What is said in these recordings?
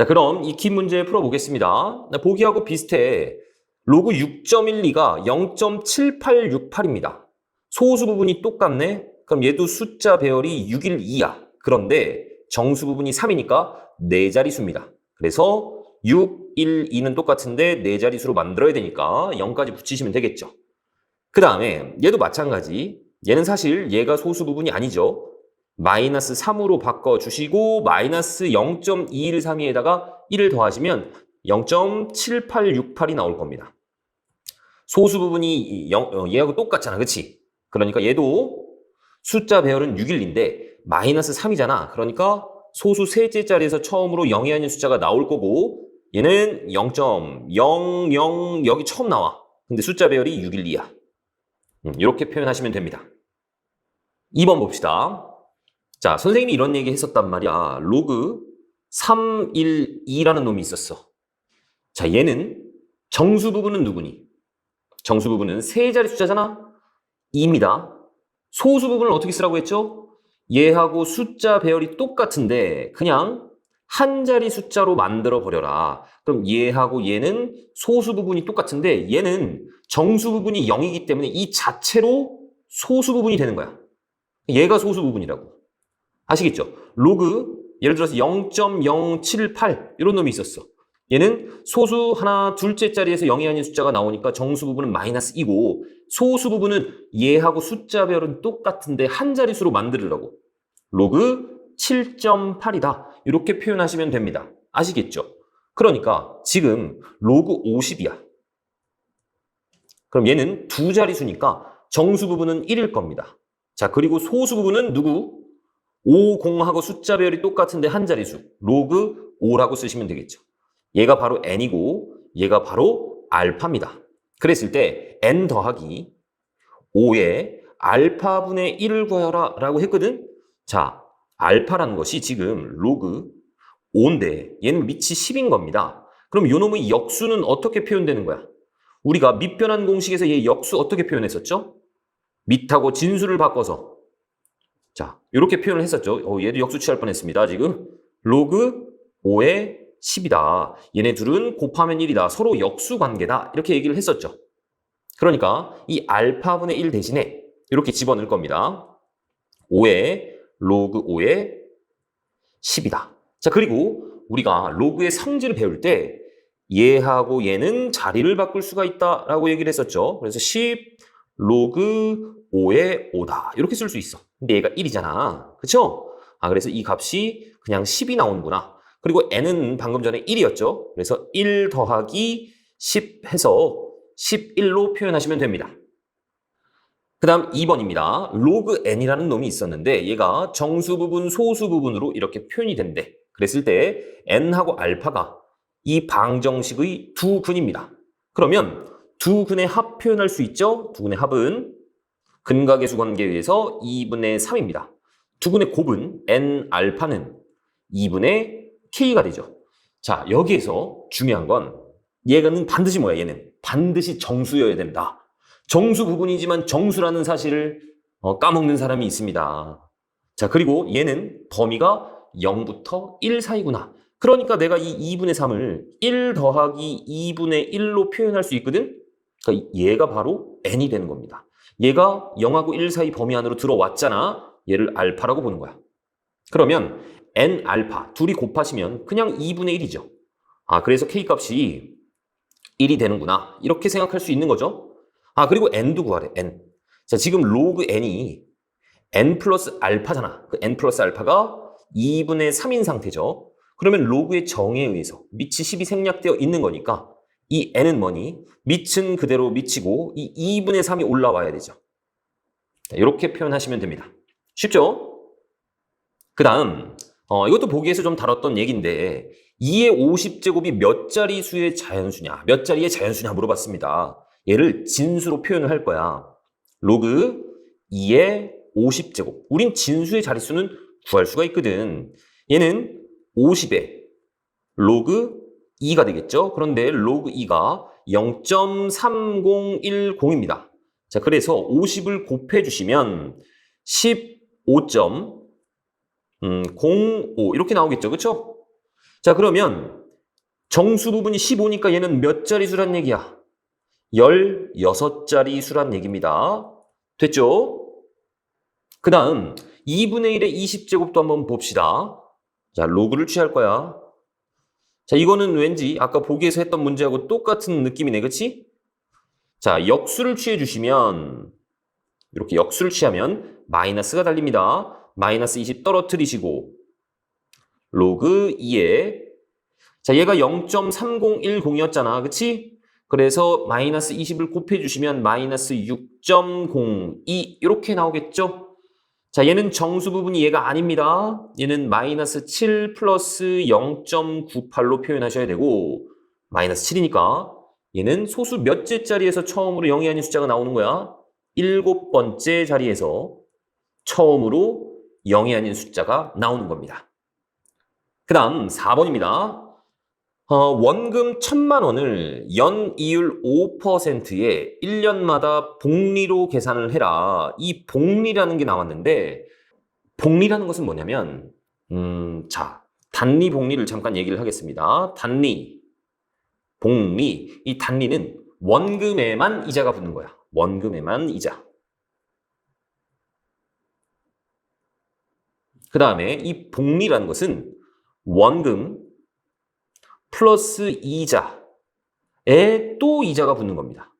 자, 그럼 익힌 문제 풀어보겠습니다. 보기하고 비슷해. 로그 6.12가 0.7868입니다. 소수 부분이 똑같네? 그럼 얘도 숫자 배열이 6일 2야. 그런데 정수 부분이 3이니까 네 자리수입니다. 그래서 6, 1, 2는 똑같은데 네 자리수로 만들어야 되니까 0까지 붙이시면 되겠죠. 그 다음에 얘도 마찬가지. 얘는 사실 얘가 소수 부분이 아니죠. 마이너스 3으로 바꿔주시고 마이너스 0.213에다가 1을 더하시면 0.7868이 나올 겁니다. 소수 부분이 0, 어, 얘하고 똑같잖아. 그치? 그러니까 얘도 숫자 배열은 6일인데 마이너스 3이잖아. 그러니까 소수 셋째 자리에서 처음으로 0이 아닌 숫자가 나올 거고 얘는 0.00 여기 처음 나와. 근데 숫자 배열이 6일 2야. 이렇게 표현하시면 됩니다. 2번 봅시다. 자, 선생님이 이런 얘기 했었단 말이야. 로그 312라는 놈이 있었어. 자, 얘는 정수 부분은 누구니? 정수 부분은 세 자리 숫자잖아? 2입니다. 소수 부분을 어떻게 쓰라고 했죠? 얘하고 숫자 배열이 똑같은데 그냥 한 자리 숫자로 만들어 버려라. 그럼 얘하고 얘는 소수 부분이 똑같은데 얘는 정수 부분이 0이기 때문에 이 자체로 소수 부분이 되는 거야. 얘가 소수 부분이라고. 아시겠죠? 로그 예를 들어서 0.078 이런 놈이 있었어. 얘는 소수 하나 둘째 자리에서 0이 아닌 숫자가 나오니까 정수 부분은 마이너스 2고 소수 부분은 얘하고 숫자 배열은 똑같은데 한 자릿수로 만들으라고. 로그 7.8이다. 이렇게 표현하시면 됩니다. 아시겠죠? 그러니까 지금 로그 50이야. 그럼 얘는 두 자릿수니까 정수 부분은 1일 겁니다. 자, 그리고 소수 부분은 누구? 5, 0하고 숫자 배열이 똑같은데 한 자릿수. 로그 5라고 쓰시면 되겠죠. 얘가 바로 n이고 얘가 바로 알파입니다. 그랬을 때 n 더하기 5에 알파분의 1을 구하라 라고 했거든. 자, 알파라는 것이 지금 로그 5인데 얘는 밑이 10인 겁니다. 그럼 요 놈의 역수는 어떻게 표현되는 거야? 우리가 밑변환 공식에서 얘 역수 어떻게 표현했었죠? 밑하고 진수를 바꿔서 자, 이렇게 표현을 했었죠. 어, 얘도 역수 취할 뻔했습니다. 지금 로그 5에 10이다. 얘네 둘은 곱하면 1이다. 서로 역수 관계다. 이렇게 얘기를 했었죠. 그러니까 이 알파분의 1 대신에 이렇게 집어넣을 겁니다. 5에 로그 5에 10이다. 자, 그리고 우리가 로그의 성질을 배울 때 얘하고 얘는 자리를 바꿀 수가 있다라고 얘기를 했었죠. 그래서 10 로그 5에 5다. 이렇게 쓸 수 있어. 근데 얘가 1이잖아. 그쵸? 아, 그래서 이 값이 그냥 10이 나오는구나. 그리고 n은 방금 전에 1이었죠. 그래서 1 더하기 10 해서 11로 표현하시면 됩니다. 그 다음 2번입니다. 로그 n이라는 놈이 있었는데 얘가 정수 부분, 소수 부분으로 이렇게 표현이 된대. 그랬을 때 n하고 알파가 이 방정식의 두 근입니다. 그러면 두 근의 합 표현할 수 있죠? 두 근의 합은 근각계수 관계에 의해서 2분의 3입니다. 두 근의 곱은 n 알파는 2분의 k가 되죠. 자, 여기에서 중요한 건 얘는 반드시 뭐야, 얘는? 반드시 정수여야 된다. 정수 부분이지만 정수라는 사실을 어, 까먹는 사람이 있습니다. 자, 그리고 얘는 범위가 0부터 1 사이구나. 그러니까 내가 이 2분의 3을 1 더하기 2분의 1로 표현할 수 있거든? 그러니까 얘가 바로 n이 되는 겁니다. 얘가 0하고 1 사이 범위 안으로 들어왔잖아. 얘를 알파라고 보는 거야. 그러면 n 알파 둘이 곱하시면 그냥 2분의 1이죠. 아, 그래서 k 값이 1이 되는구나. 이렇게 생각할 수 있는 거죠. 아, 그리고 n도 구하래. n. 자, 지금 로그 n이 n 플러스 알파잖아. 그 n 플러스 알파가 2분의 3인 상태죠. 그러면 로그의 정에 의해서 밑이 10이 생략되어 있는 거니까 이 n은 뭐니? 밑은 그대로 밑이고 이 2분의 3이 올라와야 되죠. 자, 이렇게 표현하시면 됩니다. 쉽죠? 그 다음 어, 이것도 보기에서 좀 다뤘던 얘기인데 2의 50제곱이 몇 자리 수의 자연수냐, 몇 자리의 자연수냐 물어봤습니다. 얘를 진수로 표현을 할 거야. 로그 2의 50제곱. 우린 진수의 자릿수는 구할 수가 있거든. 얘는 50에 로그 2가 되겠죠. 그런데 로그 2가 0.3010입니다. 자, 그래서 50을 곱해 주시면 15. 음, 05 이렇게 나오겠죠. 그렇죠? 자, 그러면 정수 부분이 15니까 얘는 몇 자리 수란 얘기야? 16자리 수란 얘기입니다. 됐죠? 그 다음 2분의 1의 20제곱도 한번 봅시다. 자, 로그를 취할 거야. 자, 이거는 왠지 아까 보기에서 했던 문제하고 똑같은 느낌이네, 그치? 자, 역수를 취해 주시면 이렇게 역수를 취하면 마이너스가 달립니다. 마이너스 20 떨어뜨리시고 로그 2에 자, 얘가 0.3010이었잖아. 그치? 그래서 마이너스 20을 곱해 주시면 마이너스 6.02 이렇게 나오겠죠? 자, 얘는 정수 부분이 얘가 아닙니다. 얘는 마이너스 7 플러스 0.98로 표현하셔야 되고 마이너스 7이니까 얘는 소수 몇째 자리에서 처음으로 0이 아닌 숫자가 나오는 거야? 일곱 번째 자리에서 처음으로 0이 아닌 숫자가 나오는 겁니다. 그 다음 4번입니다. 어, 원금 천만 원을 연 이율 5%에 1년마다 복리로 계산을 해라. 이 복리라는 게 나왔는데 복리라는 것은 뭐냐면 음, 자, 단리 복리를 잠깐 얘기를 하겠습니다. 단리, 복리. 이 단리는 원금에만 이자가 붙는 거야. 원금에만 이자. 그 다음에 이 복리라는 것은 원금 플러스 이자에 또 이자가 붙는 겁니다.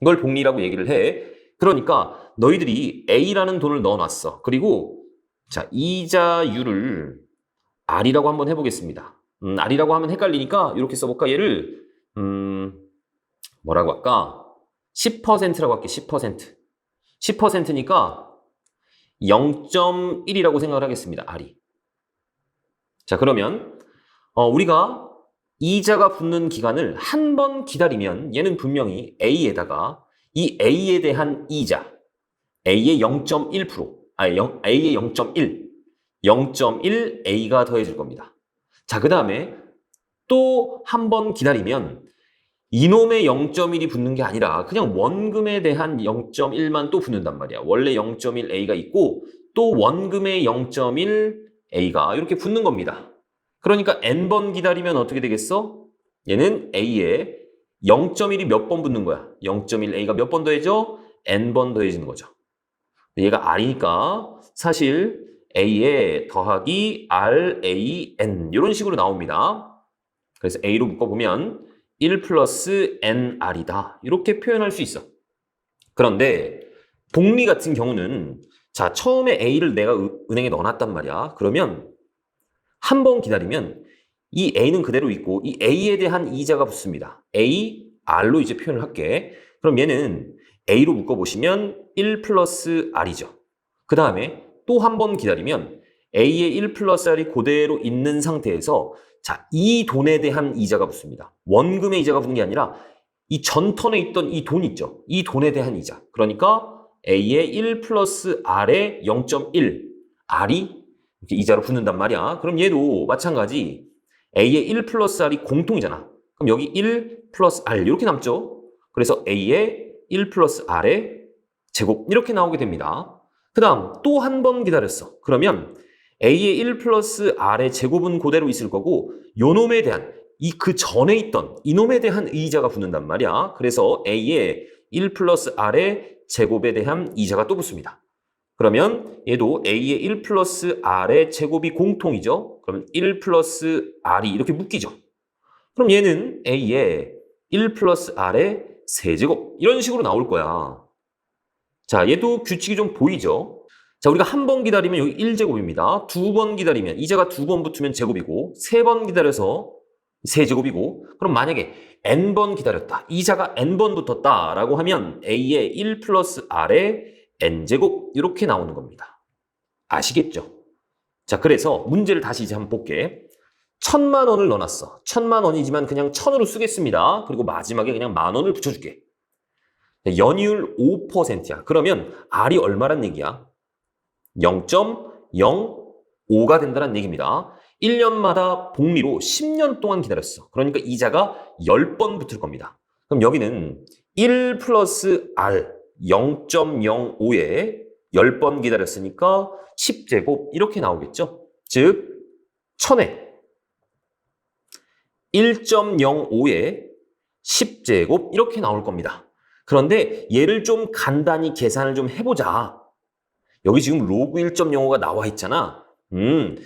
이걸 복리라고 얘기를 해. 그러니까 너희들이 A라는 돈을 넣어놨어. 그리고 자 이자율을 R이라고 한번 해보겠습니다. 음, R이라고 하면 헷갈리니까 이렇게 써볼까? 얘를 음, 뭐라고 할까? 10%라고 할게. 10%. 10%니까 0.1이라고 생각을 하겠습니다. R이. 자 그러면 어, 우리가 이자가 붙는 기간을 한 번 기다리면 얘는 분명히 A에다가 이 A에 대한 이자 A의 0.1% 아니 A의 0.1 0.1 A가 더해질 겁니다. 자, 그 다음에 또 한 번 기다리면 이놈의 0.1이 붙는 게 아니라 그냥 원금에 대한 0.1만 또 붙는단 말이야. 원래 0.1 A가 있고 또 원금의 0.1 A가 이렇게 붙는 겁니다. 그러니까 n번 기다리면 어떻게 되겠어? 얘는 A에 0.1이 몇 번 붙는 거야? 0.1 A가 몇 번 더해져? n번 더해지는 거죠. 얘가 R이니까 사실 A에 더하기 R, A, N 이런 식으로 나옵니다. 그래서 A로 묶어보면 1 플러스 NR이다. 이렇게 표현할 수 있어. 그런데 복리 같은 경우는 자 처음에 A를 내가 은행에 넣어놨단 말이야. 그러면 한 번 기다리면 이 A는 그대로 있고 이 A에 대한 이자가 붙습니다. A, R로 이제 표현을 할게. 그럼 얘는 A로 묶어보시면 1 플러스 R이죠. 그 다음에 또 한 번 기다리면 A의 1 플러스 R이 그대로 있는 상태에서 자, 이 돈에 대한 이자가 붙습니다. 원금의 이자가 붙는 게 아니라 이 전 턴에 있던 이 돈 있죠. 이 돈에 대한 이자. 그러니까 A의 1 플러스 R의 0.1 R이 이렇게 이자로 붙는단 말이야. 그럼 얘도 마찬가지 A의 1 플러스 R이 공통이잖아. 그럼 여기 1 플러스 R 이렇게 남죠. 그래서 A의 1 플러스 R의 제곱 이렇게 나오게 됩니다. 그 다음 또 한 번 기다렸어. 그러면 A의 1 플러스 R의 제곱은 그대로 있을 거고 요놈에 대한 이 그 전에 있던 이놈에 대한 이자가 붙는단 말이야. 그래서 A의 1 플러스 R의 제곱에 대한 이자가 또 붙습니다. 그러면 얘도 A의 1 플러스 R의 제곱이 공통이죠. 그럼 1 플러스 R이 이렇게 묶이죠. 그럼 얘는 A의 1 플러스 R의 세제곱 이런 식으로 나올 거야. 자, 얘도 규칙이 좀 보이죠? 자, 우리가 한 번 기다리면 여기 1제곱입니다. 두 번 기다리면 이자가 두 번 붙으면 제곱이고 세 번 기다려서 세제곱이고 그럼 만약에 n번 기다렸다. 이자가 n번 붙었다라고 하면 a의 1 플러스 r의 n제곱 이렇게 나오는 겁니다. 아시겠죠? 자, 그래서 문제를 다시 이제 한번 볼게. 천만 원을 넣어놨어. 천만 원이지만 그냥 천으로 쓰겠습니다. 그리고 마지막에 그냥 만 원을 붙여줄게. 연이율 5%야. 그러면 R이 얼마란 얘기야? 0.05가 된다는 얘기입니다. 1년마다 복리로 10년 동안 기다렸어. 그러니까 이자가 10번 붙을 겁니다. 그럼 여기는 1 플러스 R 0.05에 10번 기다렸으니까 10제곱 이렇게 나오겠죠? 즉, 천에 1.05에 10제곱 이렇게 나올 겁니다. 그런데 얘를 좀 간단히 계산을 좀 해보자. 여기 지금 로그 1.05가 나와 있잖아. 음,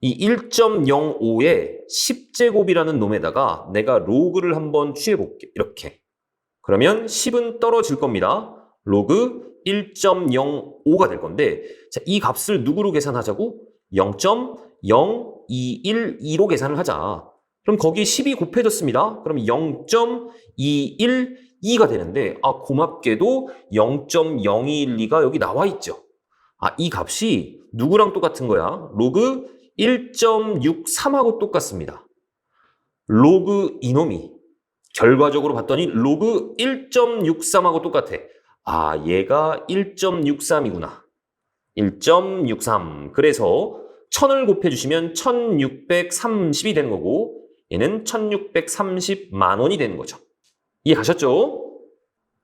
이 1.05에 10제곱이라는 놈에다가 내가 로그를 한번 취해볼게. 이렇게. 그러면 10은 떨어질 겁니다. 로그 1.05가 될 건데 자, 이 값을 누구로 계산하자고? 0.0212로 계산을 하자. 그럼 거기 10이 곱해졌습니다. 그럼 0.212가 되는데 아 고맙게도 0.0212가 여기 나와 있죠. 아 이 값이 누구랑 똑같은 거야? 로그 1.63하고 똑같습니다. 로그 이놈이 결과적으로 봤더니 로그 1.63하고 똑같아. 아, 얘가 1.63이구나. 1.63. 그래서 1000을 곱해주시면 1630이 되는 거고 얘는 1630만 원이 되는 거죠. 이해가셨죠?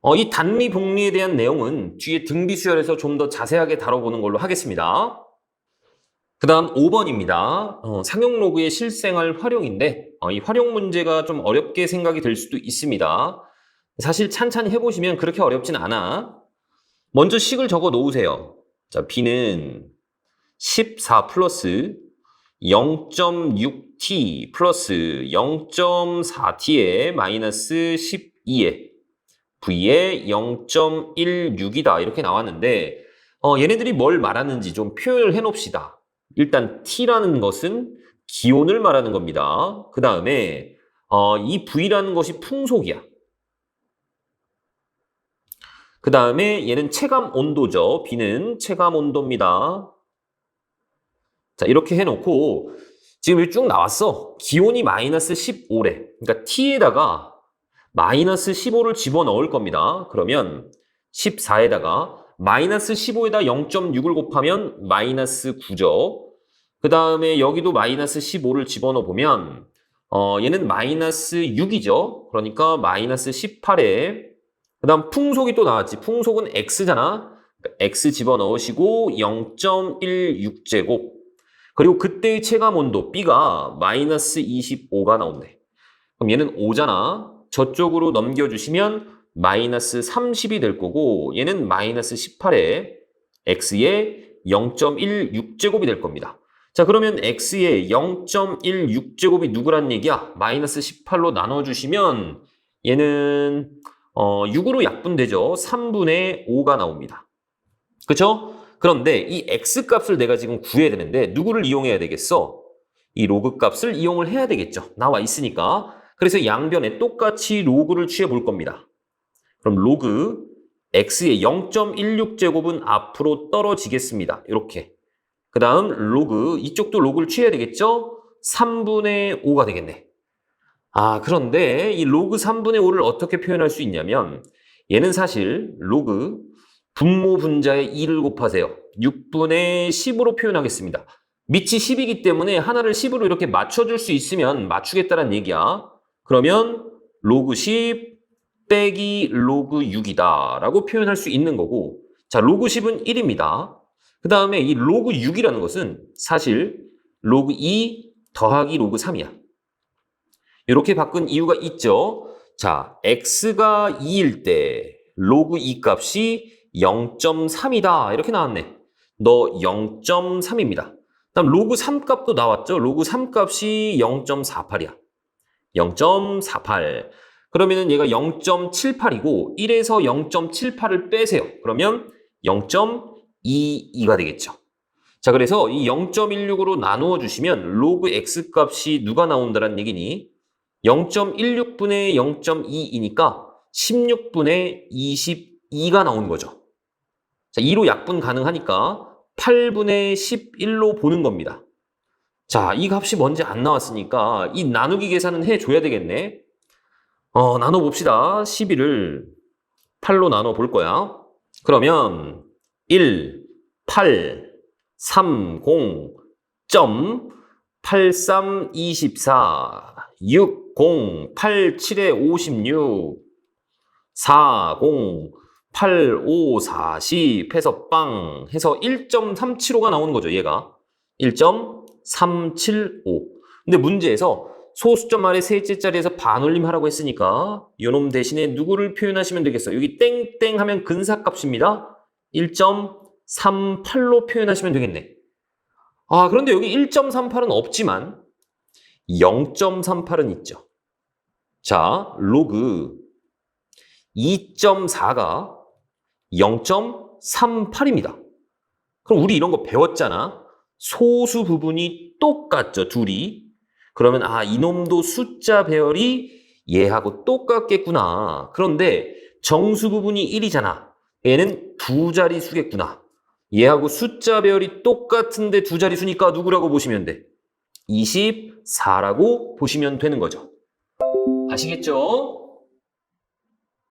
어, 이 단리 복리에 대한 내용은 뒤에 등비수열에서 좀 더 자세하게 다뤄보는 걸로 하겠습니다. 그 다음 5번입니다. 어, 상용 로그의 실생활 활용인데 어, 이 활용 문제가 좀 어렵게 생각이 될 수도 있습니다. 사실 찬찬히 해보시면 그렇게 어렵진 않아. 먼저 식을 적어 놓으세요. 자, b는 14 플러스 0.6t 플러스 0.4t에 마이너스 12에 v에 0.16이다 이렇게 나왔는데 어, 얘네들이 뭘 말하는지 좀 표현을 해놓읍시다. 일단 t라는 것은 기온을 말하는 겁니다. 그 다음에 어, 이 v라는 것이 풍속이야. 그 다음에 얘는 체감 온도죠. B는 체감 온도입니다. 자, 이렇게 해놓고 지금 여기 쭉 나왔어. 기온이 마이너스 15래. 그러니까 T에다가 마이너스 15를 집어넣을 겁니다. 그러면 14에다가 마이너스 15에다 0.6을 곱하면 마이너스 9죠. 그 다음에 여기도 마이너스 15를 집어넣어 보면 어, 얘는 마이너스 6이죠. 그러니까 마이너스 18에 그 다음 풍속이 또 나왔지. 풍속은 x잖아. x 집어넣으시고 0.16제곱. 그리고 그때의 체감 온도 B가 마이너스 25가 나온대. 그럼 얘는 5잖아. 저쪽으로 넘겨주시면 마이너스 30이 될 거고 얘는 마이너스 18에 x의 0.16제곱이 될 겁니다. 자 그러면 x의 0.16제곱이 누구란 얘기야? 마이너스 18로 나눠주시면 얘는 어, 6으로 약분되죠. 3분의 5가 나옵니다. 그쵸? 그런데 이 x 값을 내가 지금 구해야 되는데 누구를 이용해야 되겠어? 이 로그 값을 이용을 해야 되겠죠. 나와 있으니까. 그래서 양변에 똑같이 로그를 취해 볼 겁니다. 그럼 로그 x의 0.16제곱은 앞으로 떨어지겠습니다. 이렇게. 그 다음 로그 이쪽도 로그를 취해야 되겠죠? 3분의 5가 되겠네. 아, 그런데 이 로그 3분의 5를 어떻게 표현할 수 있냐면 얘는 사실 로그 분모 분자의 2를 곱하세요. 6분의 10으로 표현하겠습니다. 밑이 10이기 때문에 하나를 10으로 이렇게 맞춰줄 수 있으면 맞추겠다는 얘기야. 그러면 로그 10 빼기 로그 6이다 라고 표현할 수 있는 거고 자 로그 10은 1입니다. 그 다음에 이 로그 6이라는 것은 사실 로그 2 더하기 로그 3이야. 이렇게 바꾼 이유가 있죠. 자, x가 2일 때 로그 2 값이 0.3이다. 이렇게 나왔네. 너 0.3입니다. 다음 로그 3 값도 나왔죠. 로그 3 값이 0.48이야. 0.48. 그러면은 얘가 0.78이고 1에서 0.78을 빼세요. 그러면 0.22가 되겠죠. 자, 그래서 이 0.16으로 나누어 주시면 로그 x 값이 누가 나온다는 얘기니? 0.16분의 0.2이니까 16분의 22가 나오는 거죠. 자, 2로 약분 가능하니까 8분의 11로 보는 겁니다. 자, 이 값이 뭔지 안 나왔으니까 이 나누기 계산은 해줘야 되겠네. 어, 나눠봅시다. 12를 8로 나눠 볼 거야. 그러면 1, 8, 3, 0, 점, 8, 3, 24, 6, 0, 8, 7에 56, 4, 0, 8, 5, 40 해서 빵 해서 1.375가 나오는 거죠, 얘가. 1.375. 근데 문제에서 소수점 아래 셋째 자리에서 반올림 하라고 했으니까 요놈 대신에 누구를 표현하시면 되겠어요? 여기 땡땡 하면 근사값입니다. 1.38로 표현하시면 되겠네. 아, 그런데 여기 1.38은 없지만 0.38은 있죠. 자, 로그 2.4가 0.38입니다. 그럼 우리 이런 거 배웠잖아. 소수 부분이 똑같죠, 둘이. 그러면 아, 이놈도 숫자 배열이 얘하고 똑같겠구나. 그런데 정수 부분이 1이잖아. 얘는 두 자리 수겠구나. 얘하고 숫자 배열이 똑같은데 두 자리 수니까 누구라고 보시면 돼? 24라고 보시면 되는 거죠. 아시겠죠?